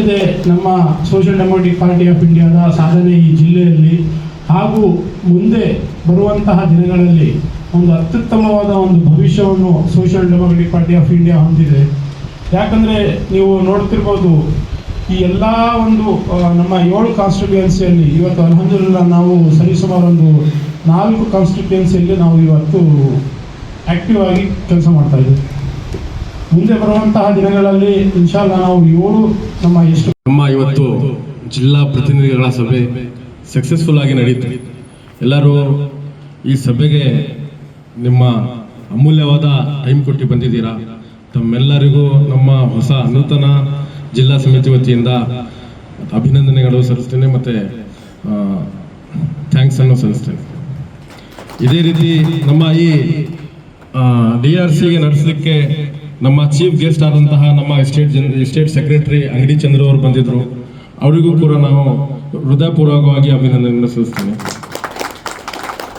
ಏನಿದೆ ನಮ್ಮ social democratic party of ಇಂಡಿಯಾದ ಸಾಧನೆ ಈ ಜಿಲ್ಲೆಯಲ್ಲಿ ಹಾಗೂ ಮುಂದೆ ಬರುವಂತಹ ದಿನಗಳಲ್ಲಿ ಒಂದು ಅತ್ಯುತ್ತಮವಾದ ಒಂದು ಭವಿಷ್ಯವನ್ನು social democratic party of India ಹೊಂದಿದೆ. ಯಾಕಂದರೆ ನೀವು ನೋಡ್ತಿರ್ಬೋದು, ಈ ಎಲ್ಲ ಒಂದು ನಮ್ಮ ಏಳು ಕಾನ್ಸ್ಟಿಟ್ಯೂಯೆನ್ಸಿಯಲ್ಲಿ ಇವತ್ತು ಅಲ್ಹಮ್ದುಲಿಲ್ಲ ನಾವು ಸರಿಸುಮಾರು ಒಂದು ನಾಲ್ಕು ಕಾನ್ಸ್ಟಿಟ್ಯೂಯೆನ್ಸಿಯಲ್ಲಿ ನಾವು ಇವತ್ತು ಆ್ಯಕ್ಟಿವ್ ಆಗಿ ಕೆಲಸ ಮಾಡ್ತಾ ಇದ್ದೀವಿ. ಮುಂದೆ ಬರುವಂತಹ ದಿನಗಳಲ್ಲಿ ಇನ್ಶಾಲ್ಲ ನಾವು ಏಳು ನಮ್ಮ ಎಷ್ಟು ನಮ್ಮ ಇವತ್ತು ಜಿಲ್ಲಾ ಪ್ರತಿನಿಧಿಗಳ ಸಭೆ ಸಕ್ಸಸ್ಫುಲ್ ಆಗಿ ನಡೀತು. ಎಲ್ಲರೂ ಈ ಸಭೆಗೆ ನಿಮ್ಮ ಅಮೂಲ್ಯವಾದ ಟೈಮ್ ಕೊಟ್ಟು ಬಂದಿದ್ದೀರಾ? ತಮ್ಮೆಲ್ಲರಿಗೂ ನಮ್ಮ ಹೊಸ ನೂತನ ಜಿಲ್ಲಾ ಸಮಿತಿ ವತಿಯಿಂದ ಅಭಿನಂದನೆಗಳು ಸಲ್ಲಿಸ್ತೇನೆ ಮತ್ತು ಥ್ಯಾಂಕ್ಸ್ ಅನ್ನು ಸಲ್ಲಿಸ್ತೇನೆ. ಇದೇ ರೀತಿ ನಮ್ಮ ಈ ಡಿ ಆರ್ ಸಿಗೆ ನಡೆಸಲಿಕ್ಕೆ ನಮ್ಮ ಚೀಫ್ ಗೆಸ್ಟ್ ಆದಂತಹ ನಮ್ಮ ಸ್ಟೇಟ್ ಜನ ಸ್ಟೇಟ್ ಸೆಕ್ರೆಟರಿ ಅಂಗಡಿ ಚಂದ್ರ ಅವರು ಬಂದಿದ್ರು. ಅವರಿಗೂ ಕೂಡ ನಾವು ಹೃದಯಪೂರ್ವಕವಾಗಿ ಅಭಿನಂದನೆಯನ್ನು ಸಲ್ಲಿಸ್ತೇನೆ.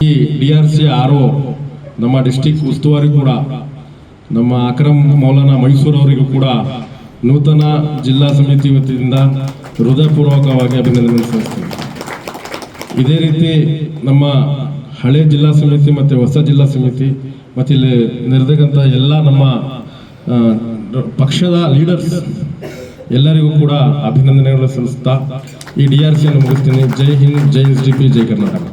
ಈ ಡಿ ಆರ್ ಸಿ ಆರ್ ನಮ್ಮ ಡಿಸ್ಟಿಕ್ ಉಸ್ತುವಾರಿ ಕೂಡ, ನಮ್ಮ ಅಕ್ರಮ್ ಮೌಲಾನ ಮೈಸೂರು ಅವರಿಗೂ ಕೂಡ ನೂತನ ಜಿಲ್ಲಾ ಸಮಿತಿ ವತಿಯಿಂದ ಹೃದಯಪೂರ್ವಕವಾಗಿ ಅಭಿನಂದನೆ ಸಲ್ಲಿಸ್ತೇನೆ. ಇದೇ ರೀತಿ ನಮ್ಮ ಹಳೆ ಜಿಲ್ಲಾ ಸಮಿತಿ ಮತ್ತು ಹೊಸ ಜಿಲ್ಲಾ ಸಮಿತಿ ಮತ್ತು ಇಲ್ಲಿ ನೆರೆದಕ್ಕಂಥ ಎಲ್ಲ ನಮ್ಮ ಪಕ್ಷದ ಲೀಡರ್ಸ್ ಎಲ್ಲರಿಗೂ ಕೂಡ ಅಭಿನಂದನೆಗಳು ಸಲ್ಲಿಸ್ತಾ ಈ ಡಿ ಆರ್ ಸಿಯನ್ನು ಮುಗಿಸ್ತೀನಿ. ಜೈ ಹಿಂದ್, ಜೈ ಎಸ್ ಡಿ ಪಿ, ಜೈ ಕರ್ನಾಟಕ.